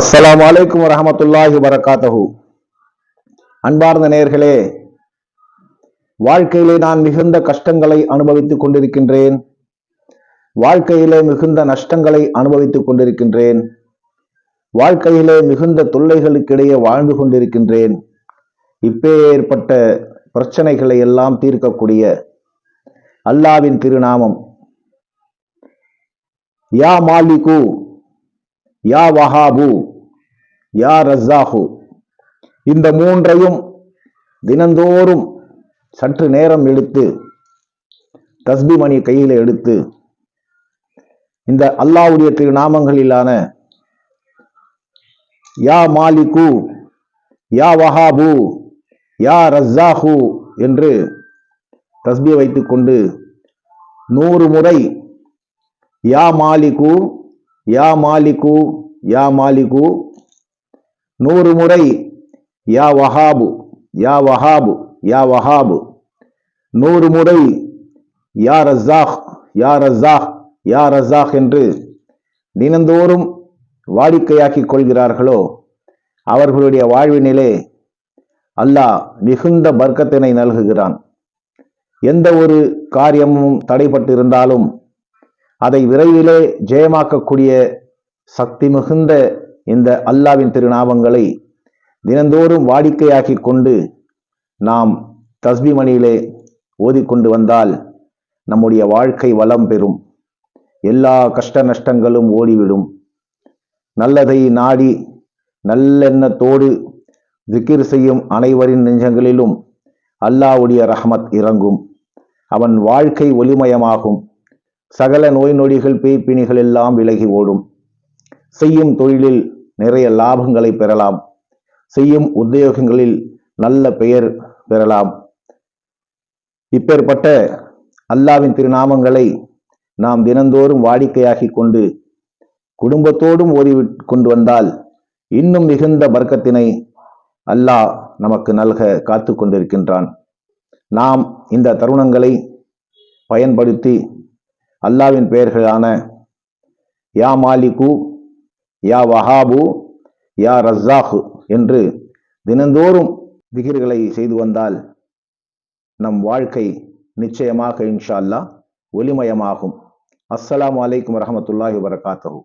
அஸ்லாம் அலைக்கும் வரமத்துல்லாஹி வரகாத்தஹூ அன்பார்ந்த நேர்களே வாழ்க்கையிலே நான் மிகுந்த கஷ்டங்களை அனுபவித்துக் கொண்டிருக்கின்றேன். வாழ்க்கையிலே மிகுந்த நஷ்டங்களை அனுபவித்துக் கொண்டிருக்கின்றேன். வாழ்க்கையிலே மிகுந்த தொல்லைகளுக்கிடையே வாழ்ந்து கொண்டிருக்கின்றேன். இப்பே ஏற்பட்ட பிரச்சனைகளை எல்லாம் தீர்க்கக்கூடிய அல்லாவின் திருநாமம். யா மாலிகு யா வஹாபு யா ரஸ்ஸாஹு. இந்த மூன்றையும் தினந்தோறும் சற்று நேரம் எடுத்து தஸ்பி மணி கையில் எடுத்து இந்த அல்லாவுடைய திருநாமங்களிலான யா மாலிகு யா வஹாபு யா ரஸ்ஸாஹு என்று தஸ்பி வைத்துக்கொண்டு நூறு முறை யா மாலிகு யா மாலிகு யா மாலிகு நூறு முறை யா வஹாபு யா வஹாபு யா வஹாபு. நூறு முறை யா ரஸாஹ் யா ரஸாஹ் யா ரஸாஹ் என்று தினந்தோறும் வாடிக்கையாக்கிக் கொள்கிறார்களோ அவர்களுடைய வாழ்வினிலே அல்லாஹ் மிகுந்த பர்க்கத்தினை நல்குகிறான். எந்த ஒரு காரியமும் தடைப்பட்டிருந்தாலும் அதை விரைவிலே ஜெயமாக்கக்கூடிய சக்தி மிகுந்த இந்த அல்லாவின் திருநாமங்களை தினந்தோறும் வாடிக்கையாக்கி கொண்டு நாம் தஸ்பி மணியிலே ஓதிக்கொண்டு வந்தால் நம்முடைய வாழ்க்கை வளம் பெறும். எல்லா கஷ்ட நஷ்டங்களும் ஓடிவிடும். நல்லதை நாடி நல்லெண்ணத்தோடு திக்கிர் செய்யும் அனைவரின் நெஞ்சங்களிலும் அல்லாவுடைய ரஹமத் இறங்கும். அவன் வாழ்க்கை ஒளிமயமாகும். சகல நோய் நொடிகள் பேய்ப்பிணிகள் எல்லாம் விலகி ஓடும். செய்யும் தொழிலில் நிறைய லாபங்களை பெறலாம். செய்யும் உத்தியோகங்களில் நல்ல பெயர் பெறலாம். இப்பேற்பட்ட அல்லாவின் திருநாமங்களை நாம் தினந்தோறும் வாடிக்கையாகி கொண்டு குடும்பத்தோடும் ஓடி கொண்டு வந்தால் இன்னும் மிகுந்த வர்க்கத்தினை அல்லாஹ் நமக்கு நல்க காத்து கொண்டிருக்கின்றான். நாம் இந்த தருணங்களை பயன்படுத்தி அல்லாவின் பெயர்களான யா மாலிகு யா வஹாபு யா ரஸ்ஸாஹு என்று தினந்தோறும் திகிர்களை செய்து வந்தால் நம் வாழ்க்கை நிச்சயமாக இன்ஷா அல்லாஹ் ஒளிமயமாகும். அஸ்ஸலாம் அலைக்கும் வரமத்துல்லாஹி வரகாத்தஹு